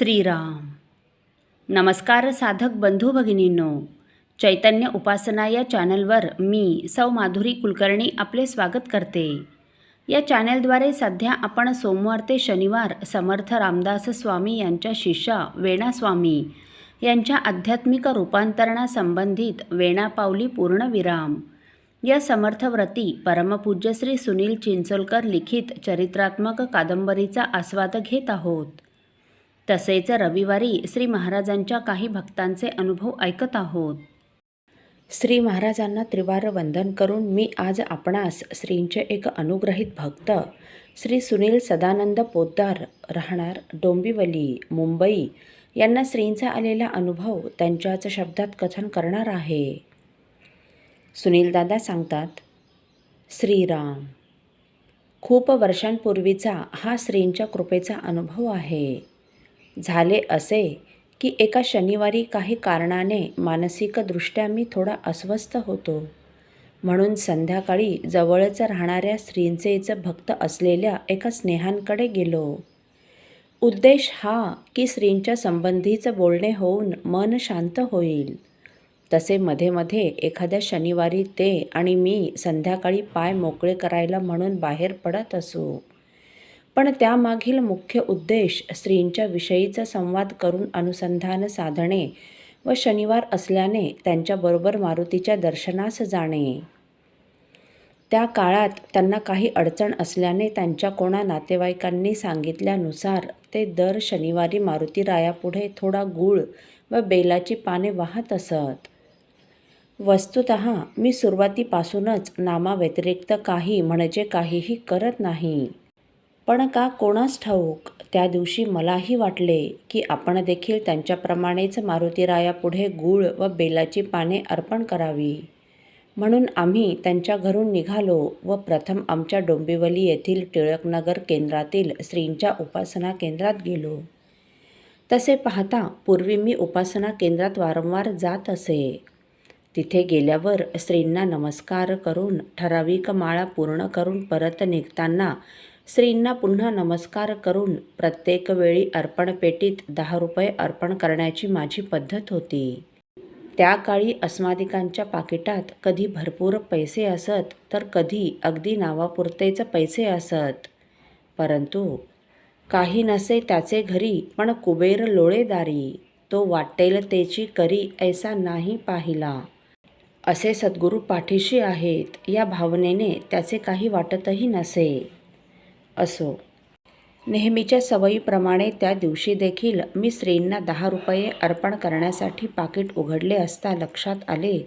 श्रीराम. नमस्कार साधक बंधू भगिनींनो. चैतन्य उपासना या चॅनलवर मी सौ माधुरी कुलकर्णी आपले स्वागत करते. या चॅनलद्वारे सध्या आपण सोमवार ते शनिवार समर्थ रामदास स्वामी यांच्या शिष्या वेणास्वामी यांच्या आध्यात्मिक रूपांतरणासंबंधित वेणापावली पूर्णविराम या समर्थव्रती परमपूज्य श्री सुनील चिंचोलकर लिखित चरित्रात्मक कादंबरीचा आस्वाद घेत आहोत. तसेच रविवारी श्री महाराजांच्या काही भक्तांचे अनुभव ऐकत आहोत. श्री महाराजांना त्रिवार वंदन करून मी आज आपणास श्रींचे एक अनुग्रहित भक्त श्री सुनील सदानंद पोद्दार राहणार डोंबिवली मुंबई यांना श्रींचा आलेला अनुभव त्यांच्याच शब्दात कथन करणार आहे. सुनीलदादा सांगतात श्रीराम खूप वर्षांपूर्वीचा हा श्रींच्या कृपेचा अनुभव आहे. झाले असे की एका शनिवारी काही कारणाने मानसिकदृष्ट्या मी थोडा अस्वस्थ होतो. म्हणून संध्याकाळी जवळच राहणाऱ्या श्रींचेचं भक्त असलेल्या एका स्नेहांकडे गेलो. उद्देश हा की श्रींच्या संबंधीचं बोलणे होऊन मन शांत होईल. तसे मध्ये मध्ये एखाद्या शनिवारी ते आणि मी संध्याकाळी पाय मोकळे करायला म्हणून बाहेर पडत असू. पण त्यामागील मुख्य उद्देश स्त्रींच्या विषयीचा संवाद करून अनुसंधान साधणे व शनिवार असल्याने त्यांच्याबरोबर मारुतीच्या दर्शनास जाणे. त्या काळात त्यांना काही अडचण असल्याने त्यांच्या कोणा नातेवाईकांनी सांगितल्यानुसार ते दर शनिवारी मारुतीरायापुढे थोडा गूळ व बेलाची पाने वाहत असत. वस्तुत मी सुरुवातीपासूनच नामाव्यतिरिक्त काही म्हणजे काहीही करत नाही. पण का कोणास ठाऊक त्या दिवशी मलाही वाटले की आपण देखील त्यांच्याप्रमाणेच मारुतीरायापुढे गूळ व बेलाची पाने अर्पण करावी. म्हणून आम्ही त्यांच्या घरून निघालो व प्रथम आमच्या डोंबिवली येथील टिळकनगर केंद्रातील श्रींच्या उपासना केंद्रात गेलो. तसे पाहता पूर्वी मी उपासना केंद्रात वारंवार जात असे. तिथे गेल्यावर स्त्रींना नमस्कार करून ठराविक माळा पूर्ण करून परत निघताना श्रींना पुन्हा नमस्कार करून प्रत्येक वेळी अर्पणपेटीत दहा रुपये अर्पण करण्याची माझी पद्धत होती. त्या काळी अस्मादिकांच्या पाकिटात कधी भरपूर पैसे असत तर कधी अगदी नावापुरतेच पैसे असत. परंतु काही नसे त्याचे घरी पण कुबेर लोळेदारी तो वाटेल तेची करी ऐसा नाही पाहिला. असे सद्गुरू पाठीशी आहेत या भावनेने त्याचे काही वाटतही नसे. असो. नेहमीच्या सवयीप्रमाणे त्या दिवशी देखील मी स्त्रींना दहा रुपये अर्पण करण्यासाठी पाकिट उघडले असता लक्षात आले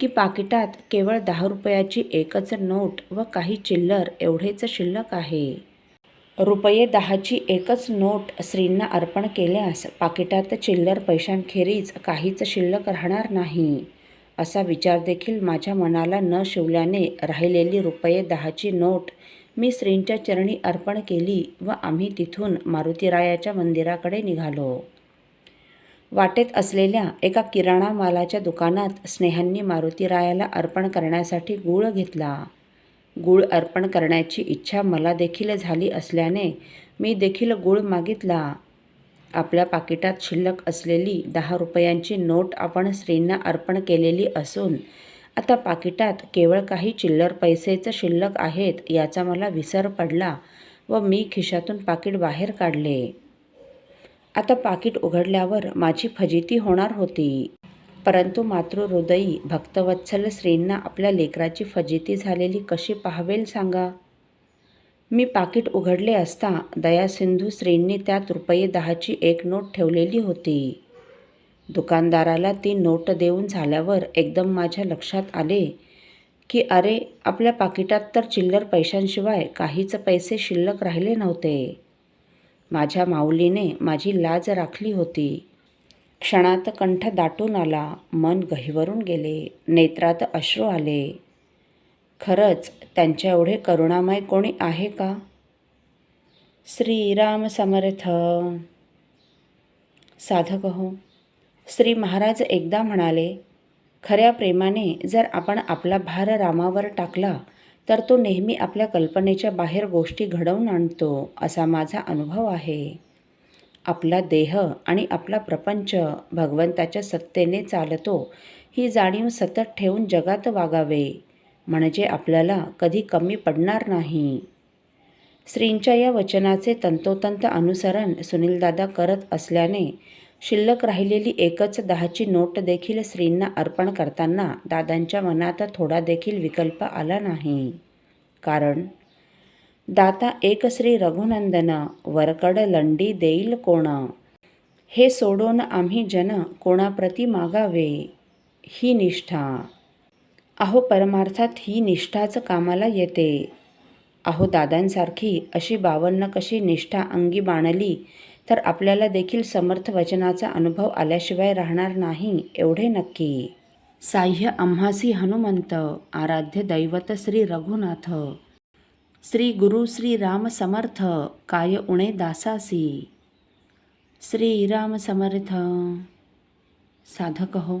की पाकिटात केवळ दहा रुपयाची एकच नोट व काही चिल्लर एवढेच शिल्लक आहे. रुपये दहाची एकच नोट स्त्रींना अर्पण केल्यास पाकिटात चिल्लर पैशांखेरीज काहीच शिल्लक राहणार नाही. असा विचार देखील माझ्या मनाला न शिवल्याने राहिलेली रुपये दहाची नोट मी श्रींच्या चरणी अर्पण केली व आम्ही तिथून मारुतीरायाच्या मंदिराकडे निघालो. वाटेत असलेल्या एका किराणा मालाच्या दुकानात स्नेहांनी मारुतीरायाला अर्पण करण्यासाठी गूळ घेतला. गूळ अर्पण करण्याची इच्छा मला देखील झाली असल्याने मी देखील गूळ मागितला. आपल्या पाकिटात शिल्लक असलेली दहा रुपयांची नोट आपण स्त्रींना अर्पण केलेली असून आता पाकिटात केवळ काही चिल्लर पैसेच शिल्लक आहेत याचा मला विसर पडला व मी खिशातून पाकिट बाहेर काढले. आता पाकिट उघडल्यावर माझी फजिती होणार होती. परंतु मातृहृदयी भक्तवत्सल श्रींना आपल्या लेकराची फजिती झालेली कशी पाहावेल सांगा? मी पाकिट उघडले असता दयासिंधू श्रींनी त्यात रुपये दहाची एक नोट ठेवलेली होती. दुकानदाराला ती नोट देऊन झाल्यावर एकदम माझ्या लक्षात आले की अरे आपल्या पाकिटात तर चिल्लर पैशांशिवाय काहीच पैसे शिल्लक राहिले नव्हते. माझ्या माऊलीने माझी लाज राखली होती. क्षणात कंठ दाटून आला मन गहिवरून गेले नेत्रात अश्रू आले. खरंच त्यांच्या एवढे करुणामय कोणी आहे का? श्रीराम समर्थ. साधक हो श्री महाराज एकदा म्हणाले खऱ्या प्रेमाने जर आपण आपला भार रामावर टाकला तर तो नेहमी आपल्या कल्पनेच्या बाहेर गोष्टी घडवून आणतो असा माझा अनुभव आहे. आपला देह आणि आपला प्रपंच भगवंताच्या सत्तेने चालतो ही जाणीव सतत ठेवून जगात वागावे म्हणजे आपल्याला कधी कमी पडणार नाही. श्रींच्या या वचनाचे तंतोतंत अनुसरण सुनीलदादा करत असल्याने शिल्लक राहिलेली एकच दहाची नोट देखील श्रींना अर्पण करताना दादांच्या मनात थोडा देखील विकल्प आला नाही. कारण दाता एक श्री रघुनंदन वरकड लंडी देईल कोण? हे सोडून आम्ही जन कोणाप्रती मागावे? ही निष्ठा. अहो परमार्थात ही निष्ठाच कामाला येते. अहो दादांसारखी अशी बावन्न कशी निष्ठा अंगी बाणली तर आपल्याला देखील समर्थ वचनाचा अनुभव आल्याशिवाय राहणार नाही एवढे नक्की. साह्य आम्हासी हनुमंत आराध्य दैवत श्री रघुनाथ. श्री गुरु श्री राम समर्थ काय उणे दासासी. श्री राम समर्थ. साधक हो.